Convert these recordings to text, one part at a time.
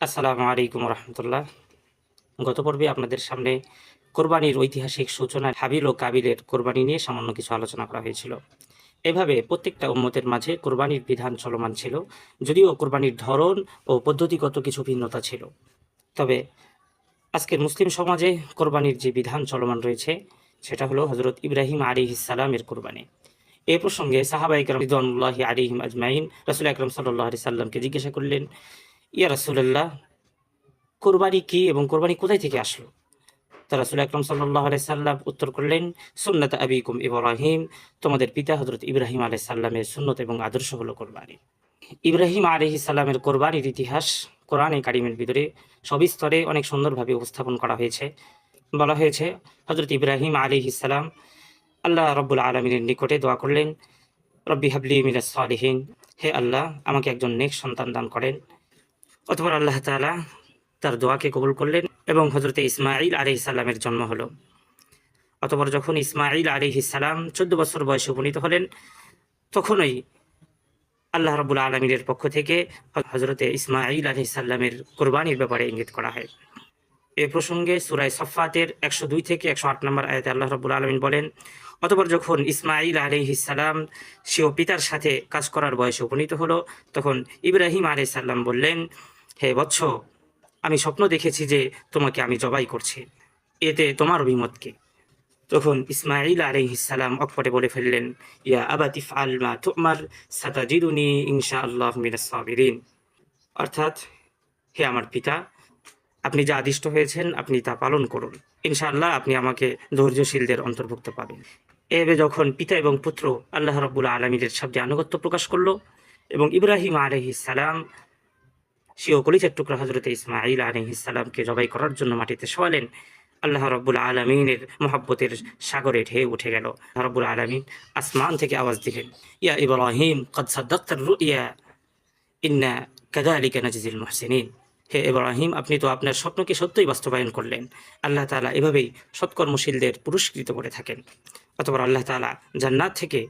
আসসালামু আলাইকুম রহমতুল্লাহ। গত পর্বে আপনাদের সামনে কোরবানির ঐতিহাসিক সূচনা হাবিল ও কাবিলের কোরবানি নিয়ে সামান্য কিছু আলোচনা করা হয়েছিল। এভাবে প্রত্যেকটা উম্মতের মাঝে কোরবানির বিধান চলমান ছিল, যদিও কোরবানির ধরন ও পদ্ধতিগত কিছু ভিন্নতা ছিল। তবে আজকের মুসলিম সমাজে কোরবানির যে বিধান চলমান রয়েছে, সেটা হলো হজরত ইব্রাহিম আলী ইসালামের কোরবানি। এ প্রসঙ্গে সাহাবা ইকরাম আলিহিম আজমাইন রসুল আকরম সাল্লাহ আলি সাল্লামকে জিজ্ঞাসা করলেন ইয়া রাসুলাল্লাহ, কোরবানি কি এবং কোরবানি কোথায় থেকে আসলো? তা রাসুল আকরম সাল্লাহ আলাই সাল্লাম উত্তর করলেন, সুন্নত আবিকুম ইব্রাহিম, তোমাদের পিতা হজরত ইব্রাহিম আলাই সাল্লামের সুন্নত এবং আদর্শ হলো কোরবানি। ইব্রাহিম আলহি সাল্লামের কোরবানির ইতিহাস কোরআনে কারিমের ভিতরে সবিস্তরে অনেক সুন্দরভাবে উপস্থাপন করা হয়েছে। বলা হয়েছে হজরত ইব্রাহিম আলী ইসালাম আল্লাহ রব্বুল আলমিনের নিকটে দোয়া করলেন, রব্বি হাবলি মিরাজ সালিহীন, হে আল্লাহ, আমাকে একজন নেক সন্তান দান করেন অতপর আল্লাহ তাআলা তার দোয়াকে কবুল করলেন এবং হজরতে ইসমাইল আলি ইসাল্লামের জন্ম হলো। অতপর যখন ইসমাইল আলি ইসাল্লাম চোদ্দ বছর বয়সে উপনীত হলেন, তখনই আল্লাহ রবুল আলমীর পক্ষ থেকে হজরতে ইসমাইল আলি সাল্লামের কোরবানির ব্যাপারে ইঙ্গিত করা হয়। এ প্রসঙ্গে সুরাই সফাতের একশো দুই থেকে একশো আট নম্বর আয়াতে আল্লাহ রবুল আলমিন বলেন, অতপর যখন ইসমাইল আলি সাল্লাম সেও পিতার সাথে কাজ করার বয়সে উপনীত হলো, তখন ইব্রাহিম আলি সাল্লাম বললেন হে বৎস, আমি স্বপ্ন দেখেছি যে তোমাকে আমি জবাই করছি। এতে তোমার অভিমত কি? তখন ইসমাইল আলাইহিসালাম অকপটে বলে ফেললেন, ইয়া আবাতিফ আলমা তোমার, সাতাজিদুনি ইনশা আল্লাহ মিনাসাবিরিন অর্থাৎ, হে আমার পিতা, আপনি যা আদিষ্ট হয়েছেন, আপনি তা পালন করুন। ইনশাআল্লাহ আপনি আমাকে ধৈর্যশীলদের অন্তর্ভুক্ত পাবেন। এভাবে যখন পিতা এবং পুত্র আল্লাহ রব্বুল আলমীদের শব্দে আনুগত্য প্রকাশ করল এবং ইব্রাহিম আলহিস সালাম সেও কলিজার টুকরা হজরতে ইসমাইল আলহিস সালামকে জবাই করার জন্য মাটিতে শোয়ালেন। আল্লাহ রব্বুল আলমিনের মোহাব্বতের সাগরে ঢেউ উঠে গেল। রব্বুল আলমিন আসমান থেকে আওয়াজ দিলেন, ইয়া ইব্রাহিম, কদ সাদ্দাক্তার রুইয়া, ইন্না কাদালিকা নাজিজুল মুহসিনিন। হে ইব্রাহিম, আপনি তো আপনার স্বপ্নকে সত্যই বাস্তবায়ন করলেন। আল্লাহ তাআলা এভাবেই সৎকর্মশীলদের পুরস্কৃত করে থাকেন। অতপর আল্লাহ তালা জান্নাত থেকে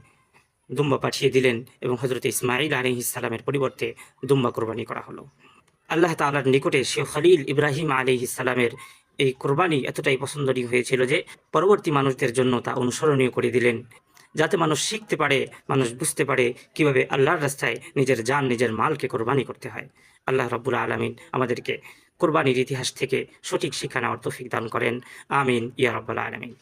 দুম্বা পাঠিয়ে দিলেন এবং হজরত ইসমাইল আলী ইসালামের পরিবর্তে দুম্বা কোরবানি করা হলো। আল্লাহ তাআলার নিকটে সে খলিল ইব্রাহিম আলী ইসালামের এই কোরবানি এতটাই পছন্দনীয় হয়েছিল যে পরবর্তী মানুষদের জন্য তা অনুসরণীয় করে দিলেন। যাতে মানুষ শিখতে পারে, মানুষ বুঝতে পারে কীভাবে আল্লাহর রাস্তায় নিজের যান নিজের মালকে কোরবানি করতে হয়। আল্লাহ রব্বুল আলমিন আমাদেরকে কোরবানির ইতিহাস থেকে সঠিক শিক্ষা নেওয়ার তৌফিক দান করেন। আমিন, ইয়া রব্বুল আলমিন।